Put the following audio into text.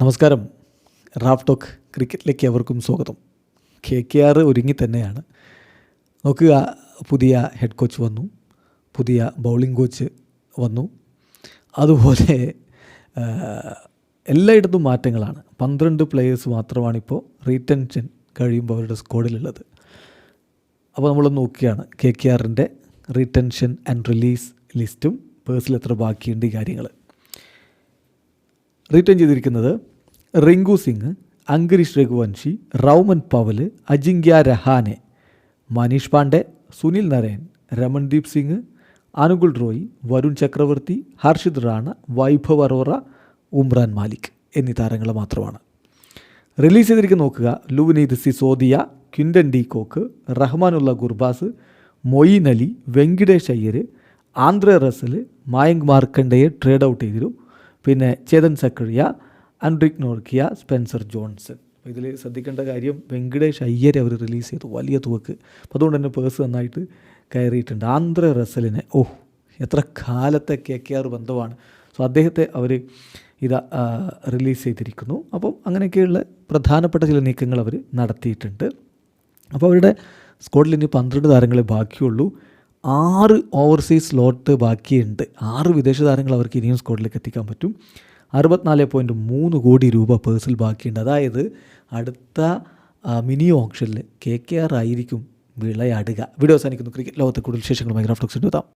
നമസ്കാരം. Raf talk ക്രിക്കറ്റിലേക്ക് എവർക്കും സ്വാഗതം. K K R ഒരുങ്ങി തന്നെയാണ്. നോക്കുക പുതിയ ഹെഡ് കോച്ച് വന്നു. പുതിയ ബൗളിംഗ് കോച്ച് വന്നു. അതുപോലെ എല്ലായിടത്തും മാറ്റങ്ങളാണ്. പന്ത്രണ്ട് പ്ലേയേഴ്സ് മാത്രമാണിപ്പോൾ റീറ്റൻഷൻ കഴിയുമ്പോൾ അവരുടെ സ്ക്വാഡിലുള്ളത് അപ്പോൾ നമ്മൾ നോക്കുകയാണ് കെ കെ ആറിന്റെ റീറ്റൻഷൻ ആൻഡ് റിലീസ് ലിസ്റ്റും പേഴ്സിൽ എത്ര ബാക്കിയുണ്ട് ഈ കാര്യങ്ങൾ റിട്ടേൺ ചെയ്തിരിക്കുന്നത് റിങ്കു സിംഗ് അങ്കരീഷ് രഘുവൻഷി റൗമൻ പവൽ അജിങ്ക്യ രഹാനെ മനീഷ് പാണ്ഡെ സുനിൽ നരയൻ രമൺദീപ് സിംഗ് അനുകുൽ റോയ് വരുൺ ചക്രവർത്തി ഹർഷിത് റാണ വൈഭവ് അറോറ ഉംറാൻ മാലിക് എന്നീ താരങ്ങൾ മാത്രമാണ്. റിലീസ് ചെയ്തിരിക്കുന്ന നോക്കുക Luvnith Sisodia Quinton de Kock Rahmanullah Gurbaz Moeen Ali Venkatesh Iyer Andre Russell Mayank Markande trade out ചെയ്തിരു പിന്നെ Chetan Sakariya Anrich Nortje Spencer Johnson. ഇതിൽ ശ്രദ്ധിക്കേണ്ട കാര്യം വെങ്കടേഷ് അയ്യരെ അവർ റിലീസ് ചെയ്തു. വലിയ തുവക്ക് അപ്പോൾ അതുകൊണ്ട് തന്നെ പേഴ്സ് നന്നായിട്ട് കയറിയിട്ടുണ്ട്. ആന്ധ്ര റസലിനെ. ഓ എത്ര കാലത്തെ കെ കെ ആർ ബന്ധമാണ്. സോ അദ്ദേഹത്തെ അവർ ഇത് റിലീസ് ചെയ്തിരിക്കുന്നു. അപ്പം അങ്ങനെയൊക്കെയുള്ള പ്രധാനപ്പെട്ട ചില നീക്കങ്ങൾ അവർ നടത്തിയിട്ടുണ്ട്. അപ്പോൾ അവരുടെ സ്ക്വാഡിൽ ഇനി പന്ത്രണ്ട് താരങ്ങളെ ബാക്കിയുള്ളൂ. ആറ് ഓവർസീസ് സ്ലോട്ട് ബാക്കിയുണ്ട്. ആറ് വിദേശ താരങ്ങൾ അവർക്ക് ഇനിയും സ്ക്വാഡിലേക്ക് എത്തിക്കാൻ പറ്റും. അറുപത്തിനാല് പോയിന്റ് മൂന്ന് കോടി രൂപ പേഴ്സിൽ ബാക്കിയുണ്ട്. അതായത് അടുത്ത മിനി ഓപ്ഷനിൽ കെ കെ ആർ ആയിരിക്കും വിളയാടുക. വീഡിയോ അവസാനിക്കുന്നു. ക്രിക്കറ്റ് ലോകത്തെ കൂടുതൽ വിശേഷങ്ങൾ ഗ്രാഫ്റ്റോക്സ് എത്താം.